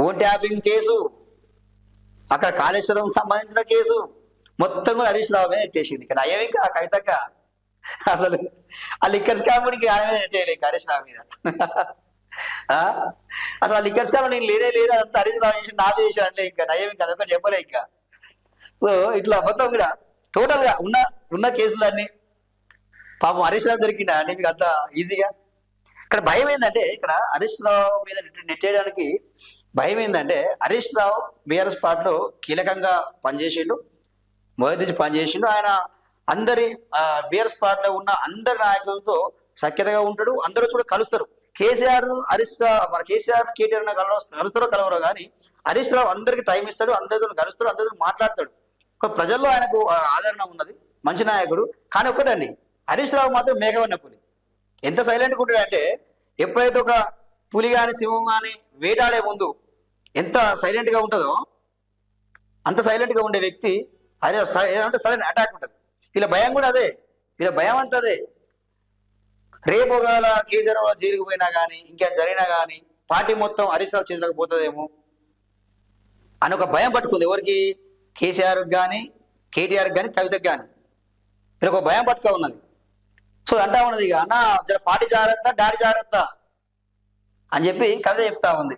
Phone tapping case అక్కడ కాళేశ్వరం సంబంధించిన case మొత్తం కూడా హరీష్ రావు మీద నెట్టేసింది. ఇక్కడ అయ్యవి ఇంకా కవితక్క అసలు ఆ లిక్కర్ స్కామ్కి ఆయన మీద నెట్టేయలేదు హరీష్ రావు మీద. అసలు ఆ లిక్కర్ స్కామ్ నేను లేనే లేదు అంత హరీష్ రావు చేసి నా చేసి అంటే ఇంకా నయ్యం ఇంకా అదొకటి చెప్పలే ఇంకా. సో ఇట్లా మొత్తం కూడా టోటల్గా ఉన్న ఉన్న కేసులన్నీ పాపం హరీష్ రావు దొరికిందా అండి మీకు అంత ఈజీగా ఇక్కడ భయం ఏంటంటే ఇక్కడ హరీష్ రావు మీద నెట్- నెట్టేయడానికి భయం ఏంటంటే హరీష్ రావు బీఆర్ఎస్ పార్టీలో కీలకంగా పనిచేసిండు మొదటి నుంచి పనిచేసిండు. ఆయన అందరి బీఆర్ఎస్ పార్టీలో ఉన్న అందరి నాయకులతో సఖ్యతగా ఉంటాడు. అందరూ కూడా కలుస్తారు. కేసీఆర్ హరీష్ రావు మన కేసీఆర్ కేటీఆర్ కలవ కలుస్తారో కలవరో కానీ హరీష్ రావు అందరికి టైం ఇస్తాడు అందరితో కలుస్తాడు అందరితో మాట్లాడతాడు. ఒక ప్రజల్లో ఆయనకు ఆదరణ ఉన్నది మంచి నాయకుడు. కానీ ఒకటండి హరీష్ రావు మాత్రం మేఘవన్న పులి ఎంత సైలెంట్గా ఉంటాడంటే ఎప్పుడైతే ఒక పులి కానీ సింహం కానీ వేటాడే ముందు ఎంత సైలెంట్గా ఉంటుందో అంత సైలెంట్గా ఉండే వ్యక్తి అదే ఏదంటే సడన్ అటాక్ ఉంటుంది. వీళ్ళ భయం కూడా అదే. వీళ్ళ భయం అంటే అదే. రేపు ఒకవేళ కేసీఆర్ జరిగిపోయినా జైలుకు పోయినా కానీ ఇంకా జరిగినా కానీ పార్టీ మొత్తం హరీష్ రావు చేతులకు పోతుందేమో అని ఒక భయం పట్టుకుంది. ఎవరికి? కేసీఆర్ కానీ కేటీఆర్ కానీ కవితకు కానీ వీళ్ళకి ఒక భయం పట్టుకో ఉన్నది. సో అంటా ఉన్నది ఇక అన్న జర పార్టీ జాగ్రత్త డాడీ జాగ్రత్త. అని చెప్పి కవిత చెప్తా ఉంది.